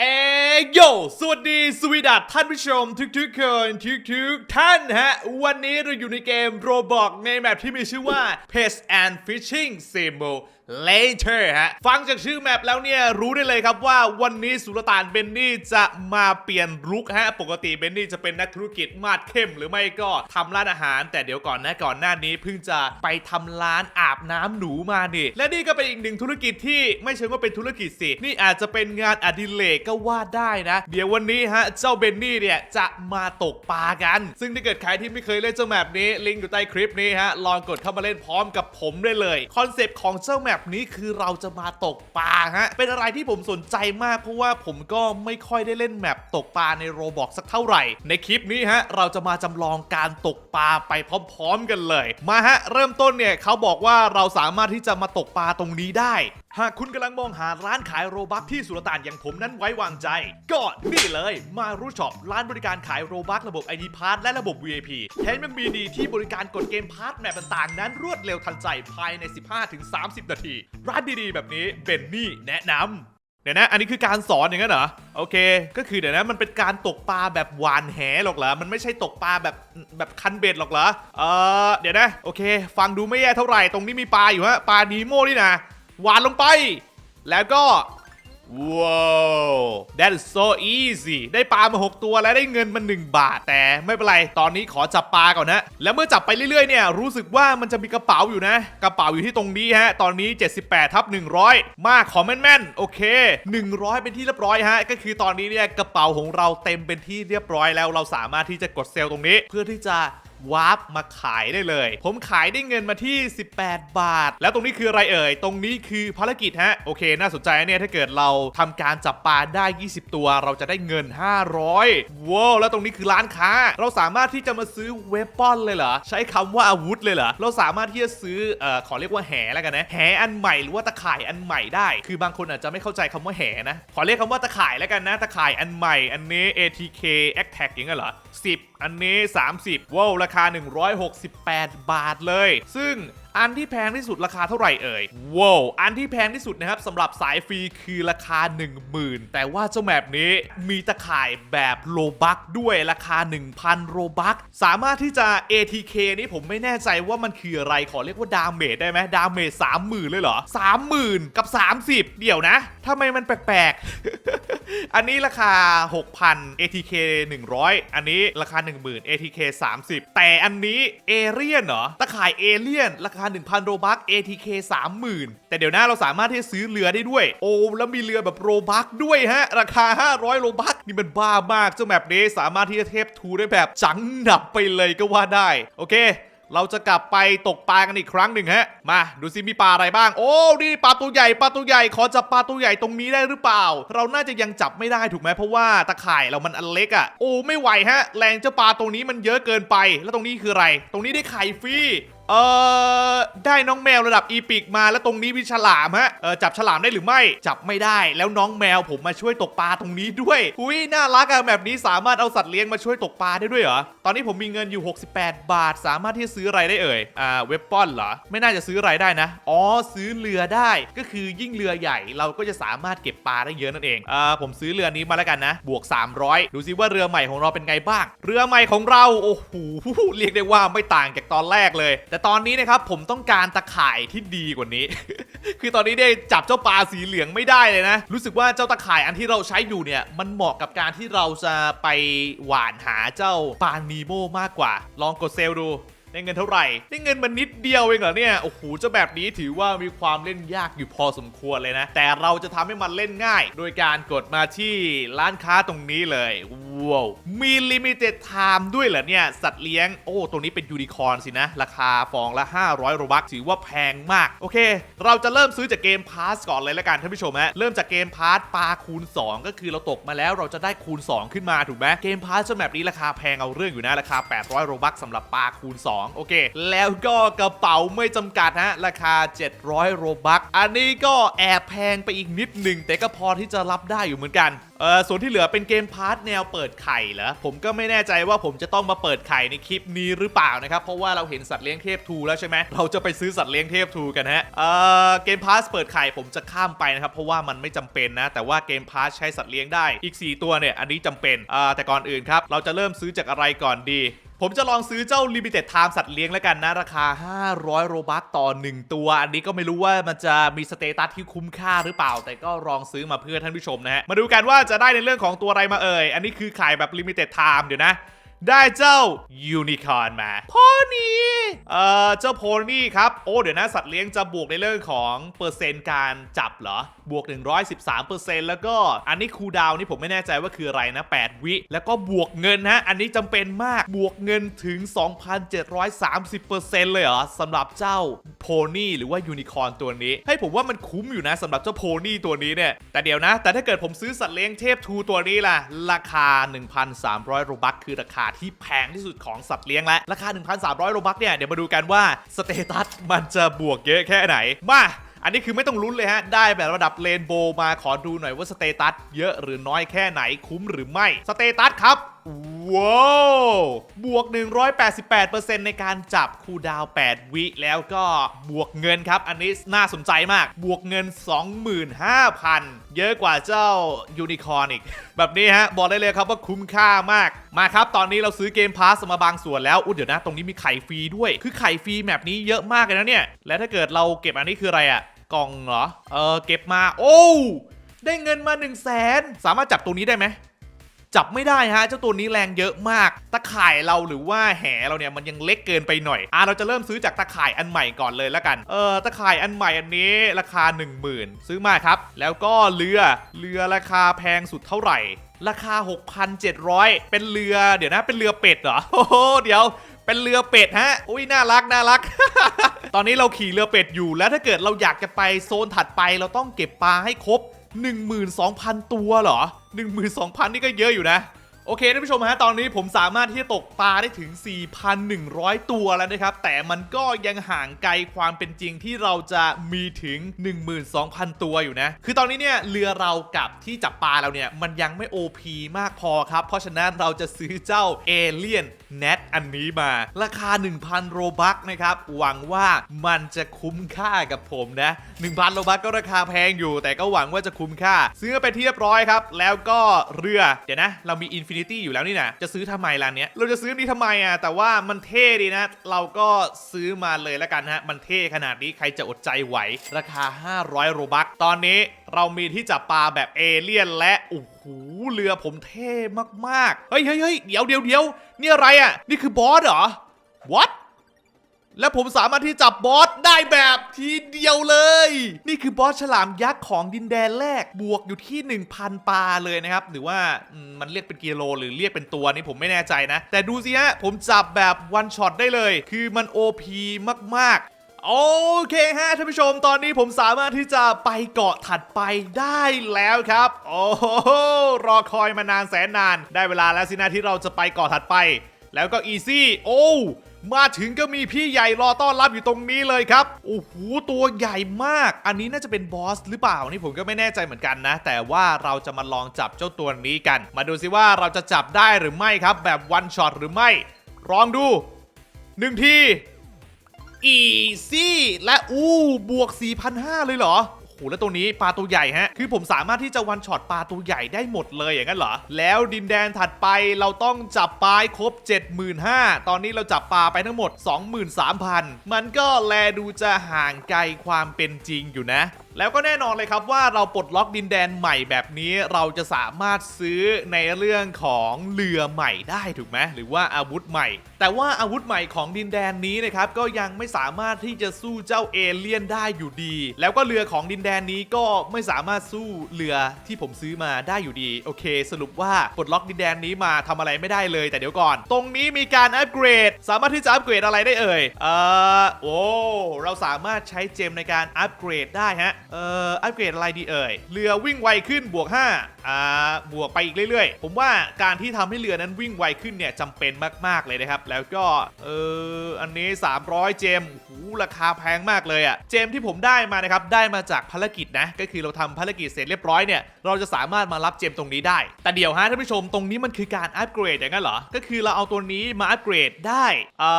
เอโยสวัสดีสวีดัตท่านผู้ชมทุกๆคนทุกๆท่านฮะ วันนี้เราอยู่ในเกมโรบอกในแมปที่มีชื่อว่า Pest and Fishing Simulator ฮะ ฟังจากชื่อแมปแล้วเนี่ย รู้ได้เลยครับว่าวันนี้สุลต่านเบนนี่จะมาเปลี่ยนลุคฮะ ปกติเบนนี่จะเป็นนักธุรกิจมาดเข้มหรือไม่ก็ทำร้านอาหาร แต่เดี๋ยวก่อนนะก่อนหน้านี้เพิ่งจะไปทำร้านอาบน้ำหนูมานี่ และนี่ก็เป็นอีกหนึ่งธุรกิจที่ไม่เชิงว่าเป็นธุรกิจสิ นี่อาจจะเป็นงานอดิเรกก็ว่าได้นะ เดี๋ยววันนี้ฮะเจ้าเบนนี่เนี่ยจะมาตกปลากัน ซึ่งถ้าเกิดใครที่ไม่เคยเล่นเจ้าแมปนี้ลิงก์อยู่ใต้คลิปนี้ฮะลองกดเข้ามาเล่นพร้อมกับผมได้เลยคอนเซปต์ของเจ้าแมปนี้คือเราจะมาตกปลาฮะ เป็นอะไรที่ผมสนใจมากเพราะว่าผมก็ไม่ค่อยได้เล่นแมปตกปลาในโรบอกสักเท่าไหร่ ในคลิปนี้ฮะเราจะมาจำลองการตกปลาไปพร้อมๆกันเลย มาฮะเริ่มต้นเนี่ยเขาบอกว่าเราสามารถที่จะมาตกปลาตรงนี้ได้ หากคุณกำลังมองหาร้านขายโรบัคที่สุลต่านอย่างผมนั้นไว้วางใจ ก็นี่เลย มารู้ช็อปร้านบริการขายโรบัคระบบ ID p a s s และระบบ VIP แถมยังมีดีที่บริการกดเกมพาร์ทแมปต่างๆ นั้นรวดเร็วทันใจภายใน 15-30 นาที ร้านดีๆ แบบนี้เบนนี่แนะนำเดี๋ยวนะ อันนี้คือการสอนอย่างนั้นเหรอ โอเค ก็คือเดี๋ยวนะมันเป็นการตกปลาแบบหวานแหหรอกเหรอ มันไม่ใช่ตกปลาแบบแบบคันเบ็ดหรอกเหรอ เออเดี๋ยวนะ โอเค ฟังดูไม่แย่เท่าไหร่ ตรงนี้มีปลาอยู่ฮะ ปลานีโม่นี่นะ หวานลงไป แล้วก็ว้าว that is so easy ได้ปลามา 6 ตัวและได้เงินมา 1 บาท แต่ไม่เป็นไร ตอนนี้ขอจับปลาก่อนนะ แล้วเมื่อจับไปเรื่อยๆ เนี่ย รู้สึกว่ามันจะมีกระเป๋าอยู่นะ กระเป๋าอยู่ที่ตรงนี้ฮะ ตอนนี้ 78ทับ100 มาขอแม่นๆ โอเค 100 เป็นที่เรียบร้อยฮะ ก็คือตอนนี้เนี่ยกระเป๋าของเราเต็มเป็นที่เรียบร้อยแล้ว เราสามารถที่จะกดเซลล์ตรงนี้ เพื่อที่จะ วาร์ปมาขายได้เลย ผมขายได้เงินมาที่ 18 บาท แล้วตรงนี้คืออะไรเอ่ย ตรงนี้คือภารกิจฮะ โอเค น่าสนใจเนี่ย ถ้าเกิดเราทำการจับปลาได้ 20 ตัวเราจะได้เงิน 500ว้าวแล้วตรงนี้คือร้านค้า เราสามารถที่จะมาซื้อเวปอนเลยเหรอ ใช้คำว่าอาวุธเลยเหรอ เราสามารถที่จะซื้อเอ่อขอเรียกว่าแหแล้วกันนะ แหอันใหม่หรือว่าตะข่ายอันใหม่ได้ คือบางคนอาจจะไม่เข้าใจคำว่าแหนะ ขอเรียกคำว่าตะข่ายแล้วกันนะ ตะข่ายอันใหม่ อันนี้ ATK a t a c อย่างเงี้ยเหรอ10 อันนี้ 30ว้าวราคา 168 บาทเลย ซึ่ง อันที่แพงที่สุดราคาเท่าไหร่เอ่ยว้าวอันที่แพงที่สุดนะครับสำหรับสายฟรีคือราคา 10,000 แต่ว่าเจ้าแมปนี้มีตะข่ายแบบโลบักด้วยราคา 1,000 โลบักสามารถที่จะ ATK นี่ผมไม่แน่ใจว่ามันคืออะไรขอเรียกว่าดาเมจได้ไหมดาเมจ30,000 เลยเหรอ 30,000 กับ 30 เดี๋ยวนะทำไมมันแปลกๆ อันนี้ราคา 6,000 ATK 100 อันนี้ราคา 10,000 ATK 30 แต่อันนี้เอเลียนเหรอตะข่ายเอเลียนราคา1,000 โรบัค ATK 30,000 แต่เดี๋ยวหน้าเราสามารถที่จะซื้อเรือได้ด้วย โอ้แล้วมีเรือแบบโรบัคด้วยฮะ ราคา 500 โรบัคนี่มันบ้ามากเจ้าแมปนี้สามารถที่จะเทพทูได้แบบจังหนับไปเลยก็ว่าได้ โอเคเราจะกลับไปตกปลากันอีกครั้งหนึ่งฮะ มาดูซิมีปลาอะไรบ้าง โอ้ นี่ปลาตัวใหญ่ปลาตัวใหญ่ ขอจับปลาตัวใหญ่ตรงนี้ได้หรือเปล่า เราน่าจะยังจับไม่ได้ถูกไหมเพราะว่าตะข่ายเรามันอันเล็กอะ่ะ โอ้ ไม่ไหวฮะ แรงเจ้าปลาตรงนี้มันเยอะเกินไป แล้วตรงนี้คืออะไร ตรงนี้ได้ไข่ฟรี เออได้น้องแมวระดับอีพิกมาแล้วตรงนี้มีฉลามฮะเออจับฉลามได้หรือไม่จับไม่ได้ แล้วน้องแมวผมมาช่วยตกปลาตรงนี้ด้วยอุ้ยน่ารักอะแบบนี้สามารถเอาสัตว์เลี้ยงมาช่วยตกปลาได้ด้วยเหรอตอนนี้ผมมีเงินอยู่ 68 บาท สามารถที่จะซื้ออะไรได้เอ่ยอ่าเว็บป้อนเหรอไม่น่าจะซื้ออะไรได้นะอ๋อซื้อเรือได้ก็คือยิ่งเรือใหญ่เราก็จะสามารถเก็บปลาได้เยอะนั่นเองอ่าผมซื้อเรือนี้มาแล้วกันนะบวก 300 ดูซิว่าเรือใหม่ของเราเป็นไงบ้าง เรือใหม่ของเราโอ้โหเรียกได้ว่าไม่ต่างจากตอนแรกเลยแต่ตอนนี้นะครับผมต้องการตะข่ายที่ดีกว่านี้ คือตอนนี้ได้จับเจ้าปลาสีเหลืองไม่ได้เลยนะ รู้สึกว่าเจ้าตะข่ายอันที่เราใช้อยู่เนี่ย มันเหมาะกับการที่เราจะไปหว่านหาเจ้าปลานีโมมากกว่า ลองกดเซลล์ดูได้เงินเท่าไหร่ ได้เงินมันนิดเดียวเองเหรอเนี่ย โอ้โหเจ้าแบบนี้ถือว่ามีความเล่นยากอยู่พอสมควรเลยนะ แต่เราจะทำให้มันเล่นง่าย โดยการกดมาที่ร้านค้าตรงนี้เลย ว้าวมีลิมิเต็ดไทม์ด้วยเหรอเนี่ย สัตว์เลี้ยง โอ้ ตรงนี้เป็นยูนิคอร์นสินะ ราคาฟองละ 500โรบักถือว่าแพงมาก โอเค เราจะเริ่มซื้อจากเกมพาสก่อนเลยละกันท่านผู้ชมฮะเริ่มจากเกมพาสปลาคูณ 2 ก็คือเราตกมาแล้วเราจะได้คูณ 2 ขึ้นมาถูกไหมเกมพาสแบบนี้ราคาแพงเอาเรื่องอยู่นะราคา 800โรบักสำหรับปลาคูณ 2 โอเค แล้วก็กระเป๋าไม่จำกัดฮะราคา 700โรบักอันนี้ก็แอบแพงไปอีกนิดหนึ่งแต่ก็พอที่จะรับได้อยู่เหมือนกันเออส่วนที่เหลือเป็นเกมพาร์ทแนวเปิดไข่เหรอผมก็ไม่แน่ใจว่าผมจะต้องมาเปิดไข่ในคลิปนี้หรือเปล่านะครับ เพราะว่าเราเห็นสัตว์เลี้ยงเทพทูแล้วใช่ไหมเราจะไปซื้อสัตว์เลี้ยงเทพทูกันฮะเออเกมพาร์ทเปิดไข่ผมจะข้ามไปนะครับ เพราะว่ามันไม่จำเป็นนะ แต่ว่าเกมพาร์ทใช้สัตว์เลี้ยงได้อีก 4 ตัวเนี่ยอันนี้จำเป็นอ่าแต่ก่อนอื่นครับเราจะเริ่มซื้อจากอะไรก่อนดี ผมจะลองซื้อเจ้า Limited Time สัตว์เลี้ยงแล้วกันนะ ราคา 500 โรบัคต่อ 1 ตัว อันนี้ก็ไม่รู้ว่ามันจะมีสเตตัสที่คุ้มค่าหรือเปล่า แต่ก็ลองซื้อมาเพื่อท่านผู้ชมนะฮะมาดูกันว่าจะได้ในเรื่องของตัวอะไรมาเอ่ยอันนี้คือขายแบบ Limited Time เดี๋ยวนะ ได้เจ้ายูนิคอร์นมาโพนี่เอ่อเจ้าโพนี่ครับ โอ้เดี๋ยวนะ สัตว์เลี้ยงจะบวกในเรื่องของเปอร์เซ็นต์การจับเหรอ บวก 113%แล้วก็อันนี้คูดาวนี่ผมไม่แน่ใจว่าคืออะไรนะ 8 วิ แล้วก็บวกเงินฮะ อันนี้จำเป็นมากบวกเงินถึง 2,730%เลยเหรอสำหรับเจ้าโพนี่หรือว่ายูนิคอร์นตัวนี้ ให้ผมว่ามันคุ้มอยู่นะสำหรับเจ้าโพนี่ตัวนี้เนี่ยแต่เดี๋ยวนะ แต่ถ้าเกิดผมซื้อสัตว์เลี้ยงเทพทูตัวนี้ล่ะราคา 1,300โรบัคคือราคาที่แพงที่สุดของสัตว์เลี้ยงและราคา 1,300 โรบัคเนี่ยเดี๋ยวมาดูกันว่าสเตตัสมันจะบวกเยอะแค่ไหน มาอันนี้คือไม่ต้องลุ้นเลยฮะ ได้แบบระดับเรนโบว์มาขอดูหน่อยว่าสเตตัสเยอะหรือน้อยแค่ไหนคุ้มหรือไม่ สเตตัสครับ ว้าวบวก 188%ในการจับคูดาว 8 วิแล้วก็บวกเงินครับ อันนี้น่าสนใจมาก บวกเงิน 25,000 เยอะกว่าเจ้ายูนิคอร์นอีก แบบนี้ฮะ บอกได้เลยครับว่าคุ้มค่ามาก มาครับ ตอนนี้เราซื้อเกมพาสมาบางส่วนแล้ว อุ้ยเดี๋ยวนะ ตรงนี้มีไข่ฟรีด้วย คือไข่ฟรีแบบนี้เยอะมากเลยนะเนี่ย และถ้าเกิดเราเก็บอันนี้คืออะไรอะกล่องเหรอ เออเก็บมา โอ้ ได้เงินมา 1 0 0 0 0แสนสามารถจับตัวนี้ได้ไหม จับไม่ได้ฮะเจ้าตัวนี้แรงเยอะมาก ตะข่ายเราหรือว่าแหเราเนี่ยมันยังเล็กเกินไปหน่อยอะเราจะเริ่มซื้อจากตะข่ายอันใหม่ก่อนเลยแล้วกันเออตะข่ายอันใหม่อันนี้ราคา 10,000 ซื้อมาครับ แล้วก็เรือเรือราคาแพงสุดเท่าไหร่ ราคา 6,700 เป็นเรือเดี๋ยวนะเป็นเรือเป็ดเหรอโอ้โหเดี๋ยวเป็นเรือเป็ดฮะ อุ้ยน่ารักน่ารัก ตอนนี้เราขี่เรือเป็ดอยู่ แล้วถ้าเกิดเราอยากจะไปโซนถัดไปเราต้องเก็บปลาให้ครบ 12,000 ตัวเหรอ 12,000 นี่ก็เยอะอยู่นะ โอเคท่านผู้ชมฮะตอนนี้ผมสามารถที่จะตกปลาได้ถึง 4,100 ตัวแล้วนะครับ แต่มันก็ยังห่างไกลความเป็นจริงที่เราจะมีถึง 12,000 ตัวอยู่นะ คือตอนนี้เนี่ยเรือเรากับที่จับปลาเราเนี่ยมันยังไม่ OP มากพอครับ เพราะฉะนั้นเราจะซื้อเจ้าเอเลียน เน็ตอันนี้มา ราคา 1,000 โรบัคนะครับ หวังว่ามันจะคุ้มค่ากับผมนะ 1,000 โรบัคก็ราคาแพงอยู่ แต่ก็หวังว่าจะคุ้มค่า ซื้อไปที่เรียบร้อยครับ แล้วก็เรือ เดี๋ยวนะ เรามี Infinity อยู่แล้วนี่นะจะซื้อทำไมล่ะเนี้ยเราจะซื้อนี้ทำไมอะแต่ว่ามันเท่ดีนะ เราก็ซื้อมาเลยแล้วกันฮะมันเท่ขนาดนี้ใครจะอดใจไหวราคา 500 โรบัคตอนนี้เรามีที่จับปลาแบบเอเลี่ยนและโอ้โหเรือผมเท่มากๆเฮ้ยเฮ้ยเฮ้ยเดี๋ยวเดี๋ยวเดี๋ยวนี่อะไรอะ นี่คือบอสเหรอ what และผมสามารถที่จับบอสได้แบบทีเดียวเลย นี่คือบอสฉลามยักษ์ของดินแดนแรก บวกอยู่ที่ 1,000ปลาเลยนะครับ หรือว่ามันเรียกเป็นกิโล หรือเรียกเป็นตัวนี่ผมไม่แน่ใจนะ แต่ดูสิฮะ ผมจับแบบวันช็อตได้เลย คือมัน OP มากๆ โอเคฮะท่านผู้ชมตอนนี้ผมสามารถที่จะไปเกาะถัดไปได้แล้วครับ โอ้โหรอคอยมานานแสนนาน ได้เวลาแล้วสินะที่เราจะไปเกาะถัดไป แล้วก็อีซี่ โอ้มาถึงก็มีพี่ใหญ่รอต้อนรับอยู่ตรงนี้เลยครับ โอ้โห ตัวใหญ่มาก อันนี้น่าจะเป็นบอสหรือเปล่า นี่ผมก็ไม่แน่ใจเหมือนกันนะ แต่ว่าเราจะมาลองจับเจ้าตัวนี้กัน มาดูสิว่าเราจะจับได้หรือไม่ครับ แบบวันช็อตหรือไม่ลองดูหนึ่งที อีซี่และอู้บวก 4,500 เลยเหรอโอ้โหแล้วตัวนี้ปลาตัวใหญ่ฮะ คือผมสามารถที่จะวันช็อตปลาตัวใหญ่ได้หมดเลยอย่างนั้นเหรอ แล้วดินแดนถัดไปเราต้องจับปลาครบ 75,000 ตอนนี้เราจับปลาไปทั้งหมด 23,000 มันก็แลดูจะห่างไกลความเป็นจริงอยู่นะ แล้วก็แน่นอนเลยครับว่าเราปลดล็อกดินแดนใหม่แบบนี้เราจะสามารถซื้อในเรื่องของเรือใหม่ได้ถูกไหมหรือว่าอาวุธใหม่ แต่ว่าอาวุธใหม่ของดินแดนนี้นะครับก็ยังไม่สามารถที่จะสู้เจ้าเอเลี่ยนได้อยู่ดี แล้วก็เรือของดินแดนนี้ก็ไม่สามารถสู้เรือที่ผมซื้อมาได้อยู่ดีโอเค สรุปว่าปลดล็อกดินแดนนี้มาทำอะไรไม่ได้เลยแต่เดี๋ยวก่อน ตรงนี้มีการอัปเกรด สามารถที่จะอัปเกรดอะไรได้เอ่ยเออโอ้เราสามารถใช้เจมในการอัปเกรดได้ฮะ เอ่ออัปเกรดอะไรดีเอ่ย เรือวิ่งไวขึ้นบวก 5 อ่าบวกไปอีกเรื่อยๆ ผมว่าการที่ทำให้เรือนั้นวิ่งไวขึ้นเนี่ยจำเป็นมากๆเลยนะครับ แล้วก็เอออันนี้ 300 เจมโอ้โหราคาแพงมากเลยอะ่ะ เจมที่ผมได้มานะครับ ได้มาจากภารกิจนะ ก็คือเราทำภารกิจเสร็จเรียบร้อยเนี่ย เราจะสามารถมารับเจมตรงนี้ได้ แต่เดี๋ยวฮะท่านผู้ชมตรงนี้มันคือการอัปเกรดอย่างนั้นเหรอ ก็คือเราเอาตัวนี้มาอัปเกรดได้อ่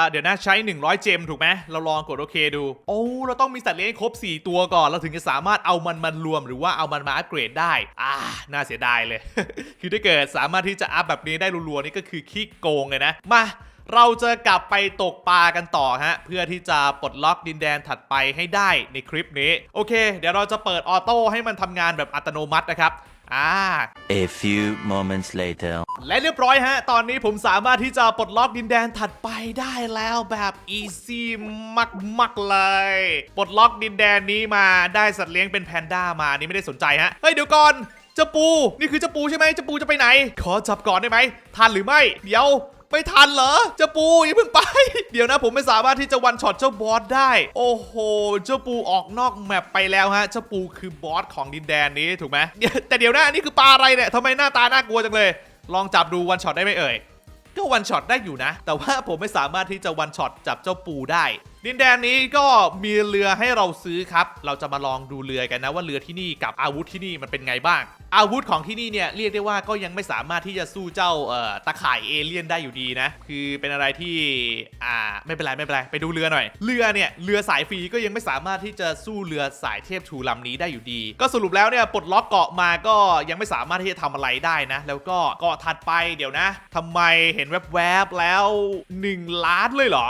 าเดี๋ยวนะใช้ 100 เจมถูกไหมเราลองกดโอเคดูโอ้เราต้องมีสัตว์เลี้ยงครบ 4 ตัวก่อน เราถึงจะสามารถเอามันมารวมหรือว่าเอามันมาอัปเกรดได้อ่าน่าเสียดายเลย คือถ้าเกิดสามารถที่จะอัพแบบนี้ได้รัวๆนี่ก็คือขี้โกงเลยนะ มาเราจะกลับไปตกปลากันต่อฮะ เพื่อที่จะปลดล็อกดินแดนถัดไปให้ได้ในคลิปนี้ โอเค เดี๋ยวเราจะเปิดออโต้ให้มันทำงานแบบอัตโนมัตินะครับอ่า A few moments later. และเรียบร้อยฮะ ตอนนี้ผมสามารถที่จะปลดล็อกดินแดนถัดไปได้แล้วแบบอีซี่มากๆเลย ปลดล็อกดินแดนนี้มาได้สัตว์เลี้ยงเป็นแพนด้ามานี่ไม่ได้สนใจฮะ เฮ้ยเดี๋ยวก่อนเจ้าปู นี่คือเจ้าปูใช่ไหมเจ้าปูจะไปไหน ขอจับก่อนได้ไหมทันหรือไม่ เดี๋ยวไม่ทันเหรอเจ้าปูอย่าเพิ่งไป เดี๋ยวนะผมไม่สามารถที่จะวันช็อตเจ้าบอสได้ โอ้โหเจ้าปูออกนอกแมปไปแล้วฮะเจ้าปูคือบอสของดินแดนนี้ถูกไหมแต่เดี๋ยวนะนี่คือปลาอะไรเนี่ยทำไมหน้าตาน่ากลัวจังเลย ลองจับดูวันช็อตได้ไหมเอ่ยก็วันช็อตได้อยู่นะ แต่ว่าผมไม่สามารถที่จะวันช็อตจับเจ้าปูได้ ดินแดนนี้ก็มีเรือให้เราซื้อครับ เราจะมาลองดูเรือกันนะว่าเรือที่นี่กับอาวุธที่นี่มันเป็นไงบ้าง อาวุธของที่นี่เนี่ยเรียกได้ว่าก็ยังไม่สามารถที่จะสู้เจ้าตะข่ายเอเลี่ยนได้อยู่ดีนะ คือเป็นอะไรที่อ่าไม่เป็นไรไม่เป็นไรไปดูเรือหน่อย เรือเนี่ยเรือสายฟรีก็ยังไม่สามารถที่จะสู้เรือสายเทพทูลำนี้ได้อยู่ดี ก็สรุปแล้วเนี่ยปลดล็อกเกาะมาก็ยังไม่สามารถที่จะทำอะไรได้นะ แล้วก็เกาะถัดไปเดี๋ยวนะทำไมเห็นแวบๆแล้ว 1 ล้านเลยเหรอ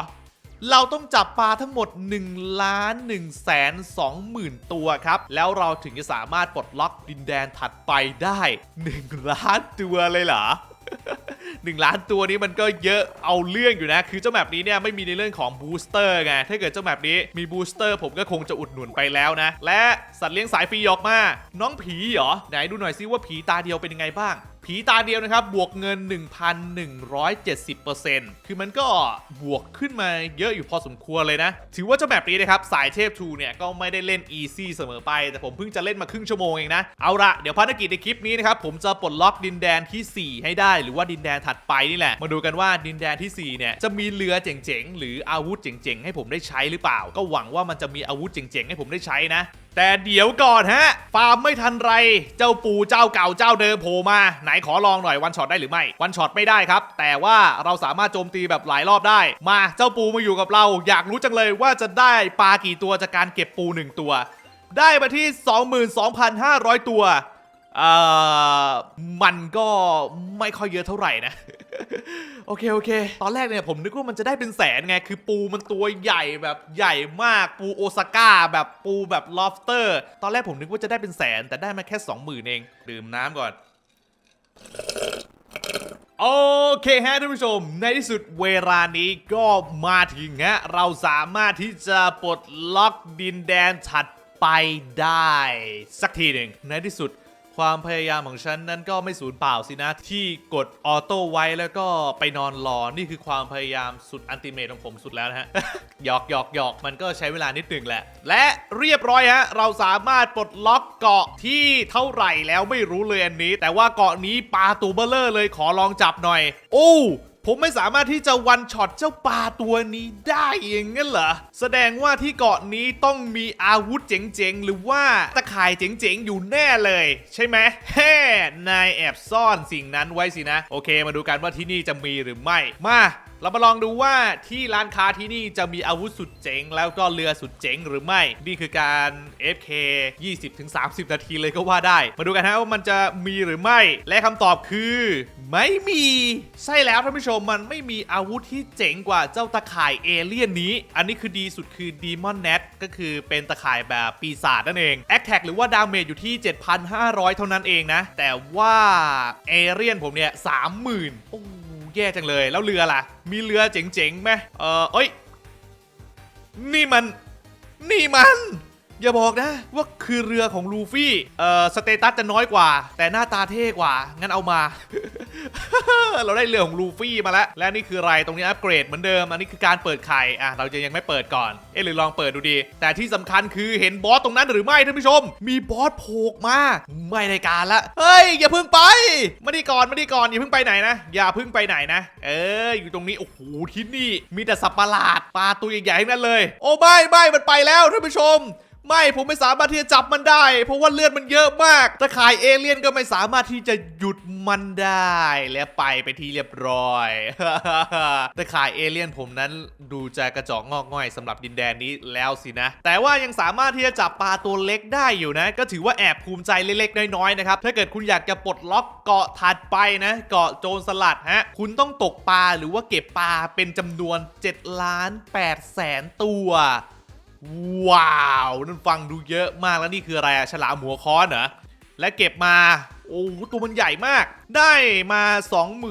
เราต้องจับปลาทั้งหมด1ล้าน1แสน2หมื่นตัวครับ แล้วเราถึงจะสามารถปลดล็อกดินแดนถัดไปได้1ล้านตัวเลยเหรอ1ล้านตัวนี้มันก็เยอะเอาเรื่องอยู่นะ คือเจ้าแมปนี้เนี่ยไม่มีในเรื่องของบูสเตอร์ไง ถ้าเกิดเจ้าแมปนี้มีบูสเตอร์ผมก็คงจะอุดหนุนไปแล้วนะ และสัตว์เลี้ยงสายฟรีออกมา น้องผีเหรอ ไหนดูหน่อยซิว่าผีตาเดียวเป็นยังไงบ้าง ผีตาเดียวนะครับ บวกเงิน 1,170%คือมันก็บวกขึ้นมาเยอะอยู่พอสมควรเลยนะ ถือว่าเจ้าแบบนี้นะครับ สายเทพทูเนี่ยก็ไม่ได้เล่นอีซี่เสมอไป แต่ผมเพิ่งจะเล่นมาครึ่งชั่วโมงเองนะ เอาละเดี๋ยวภารกิจในคลิปนี้นะครับ ผมจะปลดล็อกดินแดนทีสี่4 ให้ได้ หรือว่าดินแดนถัดไปนี่แหละ มาดูกันว่าดินแดนทีสี่ 4 เนี่ย จะมีเรือเจ๋งๆ หรืออาวุธเจ๋งๆ ให้ผมได้ใช้หรือเปล่า ก็หวังว่ามันจะมีอาวุธเจ๋งๆ ให้ผมได้ใช้นะแต่เดี๋ยวก่อนฮะ ฟาร์มไม่ทันไร เจ้าปูเจ้าเก่าเจ้าเดิมโผล่มา ไหนขอลองหน่อยวันช็อตได้หรือไม่ วันช็อตไม่ได้ครับ แต่ว่าเราสามารถโจมตีแบบหลายรอบได้ มาเจ้าปูมาอยู่กับเรา อยากรู้จังเลยว่าจะได้ปลากี่ตัวจากการเก็บปูหนึ่งตัว ได้มาที่ 22,500 ตัวเอ่อ มันก็ไม่ค่อยเยอะเท่าไหร่นะ โอเค โอเค ตอนแรกเนี่ยผมนึกว่ามันจะได้เป็นแสนไง คือปูมันตัวใหญ่แบบใหญ่มากปูโอซาก้าแบบปูแบบลอฟเตอร์ ตอนแรกผมนึกว่าจะได้เป็นแสน แต่ได้มาแค่ 20,000 เอง ดื่มน้ำก่อนโอเคฮะท่านผู้ชม ในที่สุดเวลานี้ก็มาถึงฮะเราสามารถที่จะปลดล็อกดินแดนถัดไปได้ สักทีหนึ่งในที่สุด ความพยายามของฉันนั้นก็ไม่สูญเปล่าสินะ ที่กดออโต้ไว้แล้วก็ไปนอนรอนี่คือความพยายามสุดอันติเมตของผมสุดแล้วนะฮะ หยอกหยอกหยอกมันก็ใช้เวลานิดหนึ่งแหละ และเรียบร้อยฮะ เราสามารถปลดล็อกเกาะที่เท่าไหร่แล้วไม่รู้เลยอันนี้ แต่ว่าเกาะนี้ปลาตูเบลเลอร์เลยขอลองจับหน่อย โอ้ ผมไม่สามารถที่จะวันช็อตเจ้าปลาตัวนี้ได้อย่างงั้นเหรอ แสดงว่าที่เกาะนี้ต้องมีอาวุธเจ๋งๆ หรือว่าตะข่ายเจ๋งๆ อยู่แน่เลย ใช่ไหมแฮ่นายแอบซ่อนสิ่งนั้นไว้สินะ โอเค มาดูกันว่าที่นี่จะมีหรือไม่ มาเรามาลองดูว่าที่ร้านค้าที่นี่จะมีอาวุธสุดเจ๋ง แล้วก็เรือสุดเจ๋งหรือไม่ นี่คือการ FK 20-30 นาทีเลยก็ว่าได้ มาดูกันฮะว่ามันจะมีหรือไม่ และคำตอบคือ ไม่มีใช่แล้วท่านผู้ชมมันไม่มีอาวุธที่เจ๋งกว่าเจ้าตะข่ายเอเลี่ยนนี้ อันนี้คือดีสุดคือ Demon Net ก็คือเป็นตะข่ายแบบปีศาจนั่นเอง a t t a c k หรือว่าดาเมจอยู่ที่ 7,500 เท่านั้นเองนะ แต่ว่าเอเลี่ยนผมเนี่ย30,000โอ้แย่จังเลยแล้วเรือล่ะ มีเรือเจ๋งๆไหมเออเอ้ย นี่มัน นี่มันอย่าบอกนะว่าคือเรือของลูฟี่ เอ่อ สเตตัสจะน้อยกว่า แต่หน้าตาเท่กว่า งั้นเอามา เราได้เรือของลูฟี่มาแล้ว และนี่คืออะไรตรงนี้อัปเกรดเหมือนเดิม อันนี้คือการเปิดไข่อะเราจะยังไม่เปิดก่อน เอ๊ะหรือลองเปิดดูดี แต่ที่สำคัญคือเห็นบอสตรงนั้นหรือไม่ท่านผู้ชม มีบอสโผล่มา ไม่ได้การละ เฮ้ย อย่าเพิ่งไปมาดีก่อนมาดีก่อนอย่าเพิ่งไปไหนนะ อย่าเพิ่งไปไหนนะ เออ อยู่ตรงนี้ โอ้โห ที่นี่ มีแต่สัตว์ประหลาด ปลาตัวใหญ่ๆนั้นเลย โอ้ไม่ไม่มันไปแล้วท่านผู้ชม ไม่ผมไม่สามารถที่จะจับมันได้ เพราะว่าเลือดมันเยอะมากตะข่ายเอเลี่ยนก็ไม่สามารถที่จะหยุดมันได้ และไปไปที่เรียบร้อยตะข่ายเอเลี่ยนผมนั้นดูจะกระจอกงอกง่อยสำหรับดินแดนนี้แล้วสินะ แต่ว่ายังสามารถที่จะจับปลาตัวเล็กได้อยู่นะ ก็ถือว่าแอบภูมิใจเล็กๆน้อยๆนะครับถ้าเกิดคุณอยากจะปลดล็อกเกาะถัดไปนะเกาะโจรสลัดฮะคุณต้องตกปลาหรือว่าเก็บปลาเป็นจำนวน7ล้าน8แสนตัว ว้าวนั่นฟังดูเยอะมากแล้วนี่คืออะไรอะฉลามหัวค้อนเหรอและเก็บมาโอ้โหตัวมันใหญ่มาก ได้มา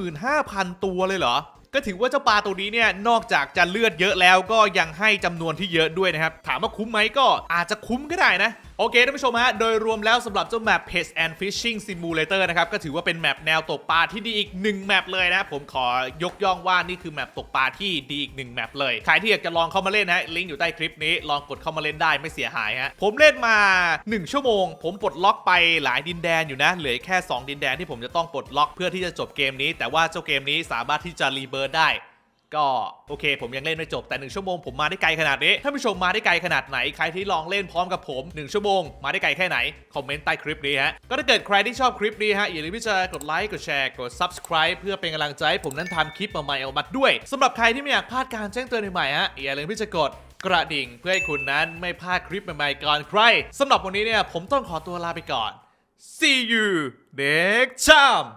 25,000 ตัวเลยเหรอ ก็ถือว่าเจ้าปลาตัวนี้เนี่ยนอกจากจะเลือดเยอะแล้วก็ยังให้จำนวนที่เยอะด้วยนะครับ ถามว่าคุ้มไหมก็อาจจะคุ้มก็ได้นะ โอเคท่านผู้ชมฮะ โดยรวมแล้วสำหรับเจ้าแมป Pet and Fishing Simulator นะครับ ก็ถือว่าเป็นแมปแนวตกปลาที่ดีอีกหนึ่งแมปเลยนะ ผมขอยกย่องว่านี่คือแมปตกปลาที่ดีอีกหนึ่งแมปเลย ใครที่อยากจะลองเข้ามาเล่นนะลิงก์อยู่ใต้คลิปนี้ ลองกดเข้ามาเล่นได้ไม่เสียหายฮะ ผมเล่นมา 1 ชั่วโมง ผมปลดล็อกไปหลายดินแดนอยู่นะ เหลือแค่ 2 ดินแดนที่ผมจะต้องปลดล็อกเพื่อที่จะจบเกมนี้ แต่ว่าเจ้าเกมนี้สามารถที่จะรีเบิร์ดได้ ก็โอเค ผมยังเล่นไม่จบแต่ 1 ชั่วโมงผมมาได้ไกลขนาดนี้ถ้าผู้ชมมาได้ไกลขนาดไหนใครที่ลองเล่นพร้อมกับผม 1 ชั่วโมงมาได้ไกลแค่ไหน คอมเมนต์ใต้คลิปนี้ฮะก็ถ้าเกิดใครที่ชอบคลิปนี้ฮะอย่าลืมที่จะกดไลค์กดแชร์กด subscribe เพื่อเป็นกำลังใจให้ผมนั้นทำคลิปใหม่ๆออกมาด้วยสำหรับใครที่ไม่อยากพลาดการแจ้งเตือนใหม่ๆฮะอย่าลืมที่จะกดกระดิ่งเพื่อให้คุณนั้นไม่พลาดคลิปใหม่ๆก่อนใครสำหรับวันนี้เนี่ยผมต้องขอตัวลาไปก่อน see you next time